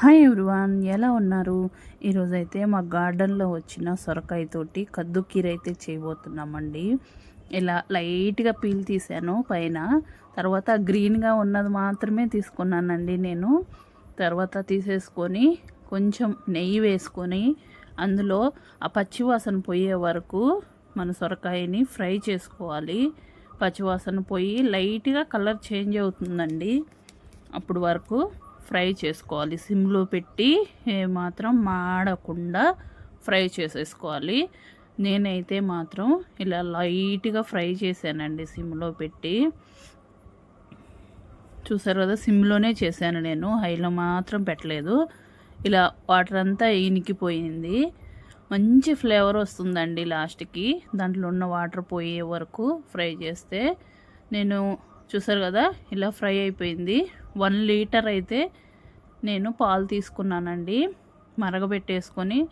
Hi everyone ఎలా ఉన్నారు? ఈరోజైతే మా గార్డెన్లో వచ్చిన సొరకాయతోటి కద్దు కీర అయితే చేయబోతున్నామండి. ఇలా లైట్గా పీల్ తీసాను పైన. తర్వాత గ్రీన్గా ఉన్నది మాత్రమే తీసుకున్నానండి నేను. తర్వాత తీసేసుకొని కొంచెం నెయ్యి వేసుకొని అందులో ఆ పచ్చివాసన పోయే వరకు మన సొరకాయని ఫ్రై చేసుకోవాలి. పచ్చివాసన పోయి లైట్గా కలర్ చేంజ్ అవుతుందండి. అప్పుడు వరకు ఫ్రై చేసుకోవాలి. సిమ్లో పెట్టి మాత్రం మాడకుండా ఫ్రై చేసేసుకోవాలి. నేనైతే మాత్రం ఇలా లైట్గా ఫ్రై చేశానండి సిమ్లో పెట్టి. చూసారు కదా సిమ్లోనే చేశాను నేను. హైలో మాత్రం పెట్టలేదు. ఇలా వాటర్ అంతా ఇనికిపోయింది. మంచి ఫ్లేవర్ వస్తుందండి లాస్ట్కి. దాంట్లో ఉన్న వాటర్ పోయే వరకు ఫ్రై చేస్తే నేను చూసారు కదా ఇలా ఫ్రై అయిపోయింది. వన్ లీటర్ అయితే నేను పాలు తీసుకున్నానండి. మరగబెట్టేసుకొని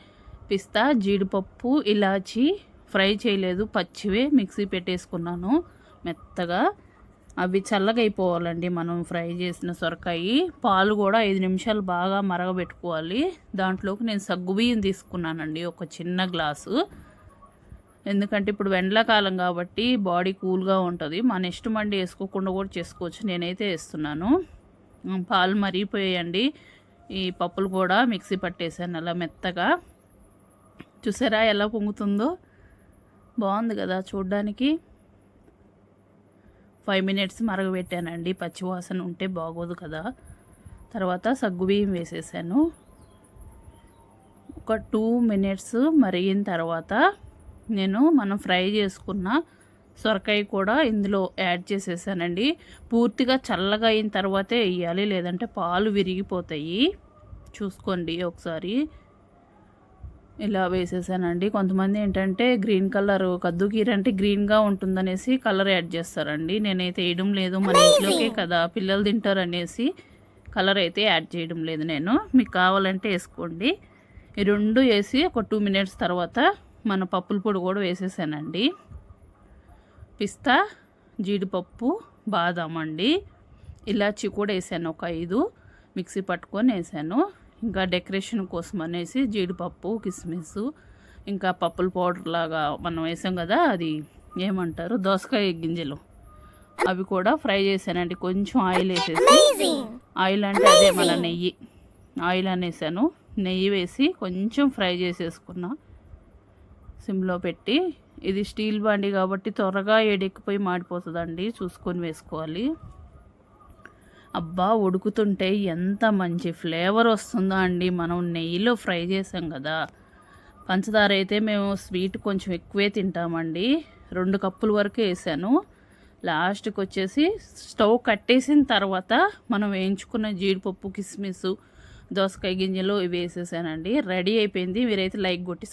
పిస్తా జీడిపప్పు ఇలాచి ఫ్రై చేయలేదు. పచ్చివే మిక్సీ పెట్టేసుకున్నాను మెత్తగా. అవి చల్లగైపోవాలండి మనం ఫ్రై చేసిన సొరకాయి. పాలు కూడా ఐదు నిమిషాలు బాగా మరగబెట్టుకోవాలి. దాంట్లోకి నేను సగ్గుబియ్యం తీసుకున్నానండి ఒక చిన్న గ్లాసు. ఎందుకంటే ఇప్పుడు ఎండాకాలం కాబట్టి బాడీ కూల్గా ఉంటుంది. మన ఇష్టం అండి వేసుకోకుండా కూడా చేసుకోవచ్చు. నేనైతే వేస్తున్నాను. పాలు మరిగిపోయాయండి. ఈ పప్పులు కూడా మిక్సీ పట్టేసాను అలా మెత్తగా. చూసారా ఎలా పొంగుతుందో? బాగుంది కదా చూడ్డానికి. ఫైవ్ మినిట్స్ మరగబెట్టానండి. పచ్చివాసన ఉంటే బాగోదు కదా. తర్వాత సగ్గుబియ్యం వేసేసాను. ఒక టూ మినిట్స్ మరిగిన తర్వాత నేను మనం ఫ్రై చేసుకున్న సొరకాయ కూడా ఇందులో యాడ్ చేసేసానండి. పూర్తిగా చల్లగా అయిన తర్వాతే వేయాలి లేదంటే పాలు విరిగిపోతాయి. చూసుకోండి ఒకసారి. ఇలా వేసేసానండి. కొంతమంది ఏంటంటే గ్రీన్ కలర్ కద్దుకీర అంటే గ్రీన్గా ఉంటుందనేసి కలర్ యాడ్ చేస్తారండి. నేనైతే వేయడం లేదు మన ఇంట్లోకే కదా పిల్లలు తింటారు అనేసి కలర్ అయితే యాడ్ చేయడం లేదు నేను. మీకు కావాలంటే వేసుకోండి. ఈ రెండు వేసి ఒక టూ మినిట్స్ తర్వాత మన పప్పుల పొడి కూడా వేసేసానండి. పిస్తా జీడిపప్పు బాదం అండి. ఇలాచి కూడా వేసాను ఒక ఐదు. మిక్సీ పట్టుకొని వేసాను. ఇంకా డెకరేషన్ కోసం అనేసి జీడిపప్పు కిస్మిస్ ఇంకా పప్పుల పౌడర్ లాగా మనం వేసాం కదా అది ఏమంటారు? దోసకాయ గింజలు. అవి కూడా ఫ్రై చేశానండి. కొంచెం ఆయిల్ వేసేసి. ఆయిల్ అంటే అదే మన నెయ్యి. ఆయిల్ అనేసాను. నెయ్యి వేసి కొంచెం ఫ్రై చేసేసుకున్నా. సిమ్లో పెట్టి. ఇది స్టీల్ బండి కాబట్టి త్వరగా ఏడెక్కిపోయి మాడిపోతుందండి. చూసుకొని వేసుకోవాలి. అబ్బా ఉడుకుతుంటే ఎంత మంచి ఫ్లేవర్ వస్తుందో అండి. మనం నెయ్యిలో ఫ్రై చేసాం కదా. పంచదార అయితే మేము స్వీట్ కొంచెం ఎక్కువే తింటామండి. రెండు కప్పుల వరకు వేసాను. లాస్ట్కి వచ్చేసి స్టవ్ కట్టేసిన తర్వాత మనం వేయించుకున్న జీడిపప్పు కిస్మిస్ దోసకాయ గింజలు ఇవి వేసేసానండి. రెడీ అయిపోయింది. మీరైతే లైక్ కొట్టి